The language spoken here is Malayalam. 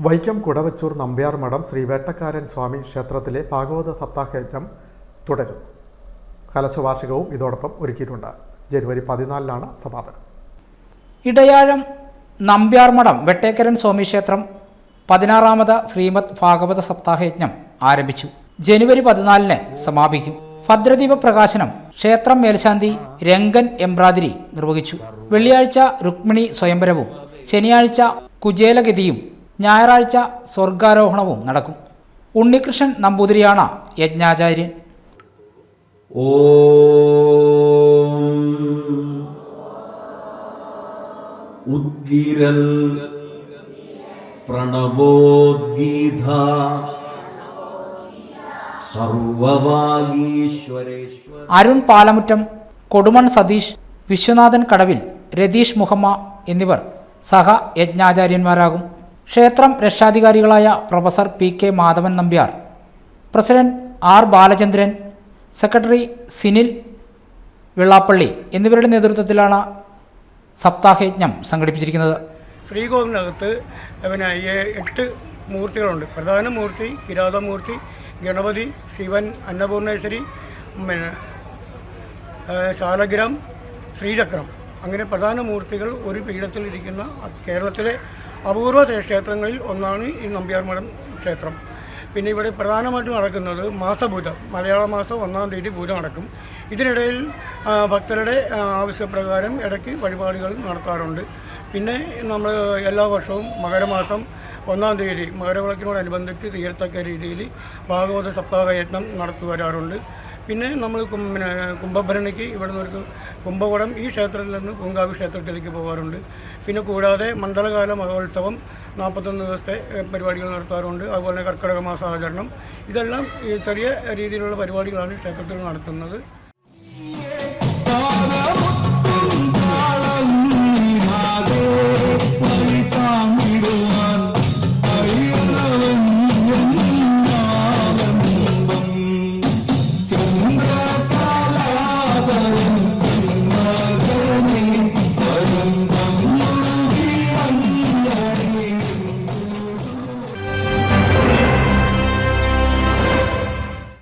വൈക്കം കുടവച്ചൂർ നമ്പ്യാർ മഠം ശ്രീ വേട്ടക്കാരൻ സ്വാമി ക്ഷേത്രത്തിലെ ഭാഗവത സപ്താഹയജ്ഞം തുടരും. കലശവാർഷികവും ഇതോടൊപ്പം ഒരുക്കിയിട്ടുണ്ട്. ജനുവരി പതിനാലിനാണ് സമാപനം. ഇടയാഴം നമ്പ്യാർ മഠം വെട്ടേക്കരൻ സ്വാമി ക്ഷേത്രം പതിനാറാമത് ശ്രീമദ് ഭാഗവത സപ്താഹയജ്ഞം ആരംഭിച്ചു. ജനുവരി പതിനാലിന് സമാപിക്കും. ഭദ്രദീപ പ്രകാശനം ക്ഷേത്രം മേൽശാന്തി രംഗൻ എംബ്രാതിരി നിർവഹിച്ചു. വെള്ളിയാഴ്ച രുക്മിണി സ്വയംവരവും ശനിയാഴ്ച കുചേലഗതിയും ഞായറാഴ്ച സ്വർഗാരോഹണവും നടക്കും. ഉണ്ണികൃഷ്ണൻ നമ്പൂതിരിയാണ് യജ്ഞാചാര്യൻ. ഓം ഉദ്ഗിരൽ പ്രണവോദ്ഗീത അരുൺ പാലമുറ്റം കൊടുമൺ സതീഷ് വിശ്വനാഥൻ കടവിൽ രതീഷ് മുഹമ്മ എന്നിവർ സഹ യജ്ഞാചാര്യന്മാരാകും. ക്ഷേത്രം രക്ഷാധികാരികളായ professor P K Madhavan Nambiar president R Balachandran secretary Sinil Vellappally എന്നിവരുടെ നേതൃത്വത്തിലാണ് സപ്താഹയജ്ഞം സംഘടിപ്പിച്ചിരിക്കുന്നത്. ശ്രീകോവിലിനകത്ത് പിന്നെ എട്ട് മൂർത്തികളുണ്ട്. പ്രധാന മൂർത്തി കിരാതമൂർത്തി ഗണപതി ശിവൻ അന്നപൂർണേശ്വരി പിന്നെ ശാലഗ്രാം ശ്രീചക്രം. അങ്ങനെ പ്രധാന മൂർത്തികൾ ഒരു പീഠത്തിൽ ഇരിക്കുന്ന കേരളത്തിലെ അപൂർവ ക്ഷേത്രങ്ങളിൽ ഒന്നാണ് ഈ നമ്പ്യാർമഠം ക്ഷേത്രം. പിന്നെ ഇവിടെ പ്രധാനമായിട്ടും നടക്കുന്നത് മാസപൂജ മലയാള മാസം ഒന്നാം തീയതി പൂജ നടക്കും ഇതിനിടയിൽ ഭക്തരുടെ ആവശ്യപ്രകാരം ഇടയ്ക്ക് വഴിപാടുകൾ നടത്താറുണ്ട്. പിന്നെ നമ്മൾ എല്ലാ വർഷവും മകരമാസം ഒന്നാം തീയതി മകരവിളക്കിനോടനുബന്ധിച്ച് തീരത്തക്ക രീതിയിൽ ഭാഗവത സപ്താഹ യജ്ഞം നടത്തി വരാറുണ്ട്. പിന്നെ നമ്മൾ പിന്നെ കുംഭഭരണിക്ക് ഇവിടെ നിന്ന് കുംഭകുടം ഈ ക്ഷേത്രത്തിൽ നിന്ന് പൂങ്കാവ് ക്ഷേത്രത്തിലേക്ക് പോകാറുണ്ട്. പിന്നെ കൂടാതെ മണ്ഡലകാല മഹോത്സവം നാൽപ്പത്തൊന്ന് ദിവസത്തെ പരിപാടികൾ നടത്താറുണ്ട്. അതുപോലെ തന്നെ കർക്കിടക മാസ ആചരണം ഇതെല്ലാം ചെറിയ രീതിയിലുള്ള പരിപാടികളാണ് ക്ഷേത്രത്തിൽ നടത്തുന്നത്.